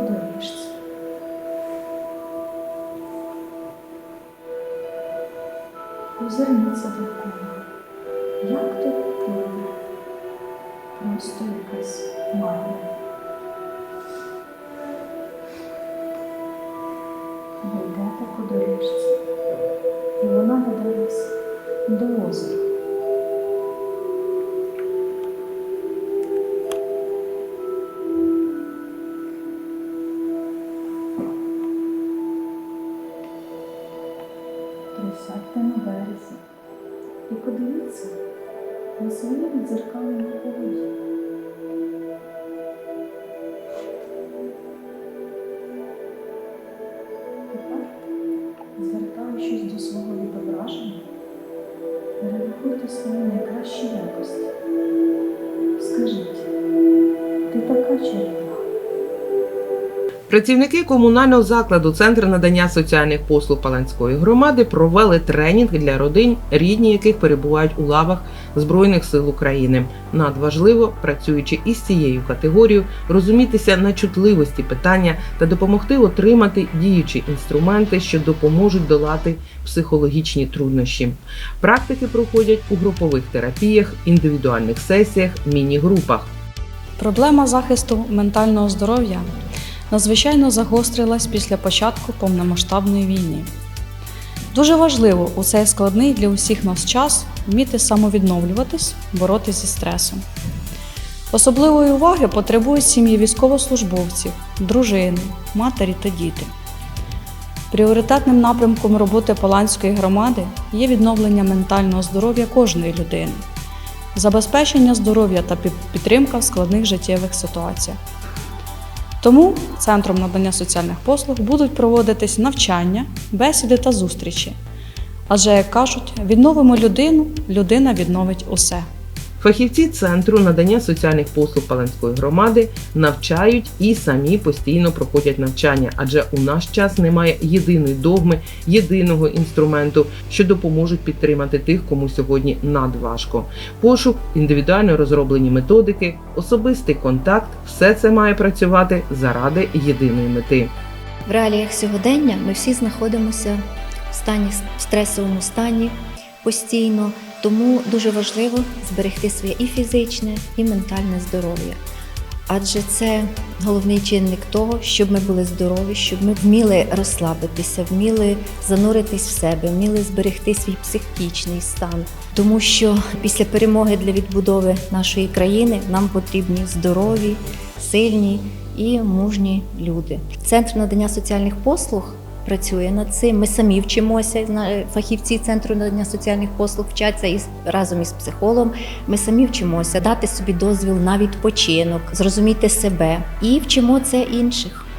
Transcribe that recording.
по доріжці. Озирніться довкола. Як тут тепло? Просто якась магія. Ви йдете по доріжці, і вона веде вас до озера. Присядьте на березі і подивіться на своє відзеркалення у. Тепер, звертаючись до свого відображення, перерахуйте свої найкращі якості. Скажіть, ти така чарівна. Працівники комунального закладу Центр надання соціальних послуг Паланської громади провели тренінг для родин, рідні яких перебувають у лавах Збройних сил України. Надважливо, працюючи із цією категорією, розумітися на чутливості питання та допомогти отримати діючі інструменти, що допоможуть долати психологічні труднощі. Практики проходять у групових терапіях, індивідуальних сесіях, міні-групах. Проблема захисту ментального здоров'я надзвичайно загострилась після початку повномасштабної війни. Дуже важливо у цей складний для усіх нас час вміти самовідновлюватись, боротися зі стресом. Особливої уваги потребують сім'ї військовослужбовців, дружини, матері та діти. Пріоритетним напрямком роботи Паланської громади є відновлення ментального здоров'я кожної людини, забезпечення здоров'я та підтримка в складних життєвих ситуаціях. Тому Центром надання соціальних послуг будуть проводитись навчання, бесіди та зустрічі. Адже, як кажуть, відновимо людину, людина відновить усе. Фахівці центру надання соціальних послуг Паланської громади навчають і самі постійно проходять навчання, адже у наш час немає єдиної догми, єдиного інструменту, що допоможуть підтримати тих, кому сьогодні надважко. Пошук, індивідуально розроблені методики, особистий контакт все це має працювати заради єдиної мети. В реаліях сьогодення ми всі знаходимося в стані в стресовому стані постійно, тому дуже важливо зберегти своє і фізичне, і ментальне здоров'я. Адже це головний чинник того, щоб ми були здорові, щоб ми вміли розслабитися, вміли зануритись в себе, вміли зберегти свій психічний стан. Тому що після перемоги для відбудови нашої країни нам потрібні здорові, сильні і мужні люди. Центр надання соціальних послуг працює над цим. Ми самі вчимося. Фахівці центру надання соціальних послуг вчаться із разом із психологом. Ми самі вчимося дати собі дозвіл на відпочинок, зрозуміти себе і вчимо це інших.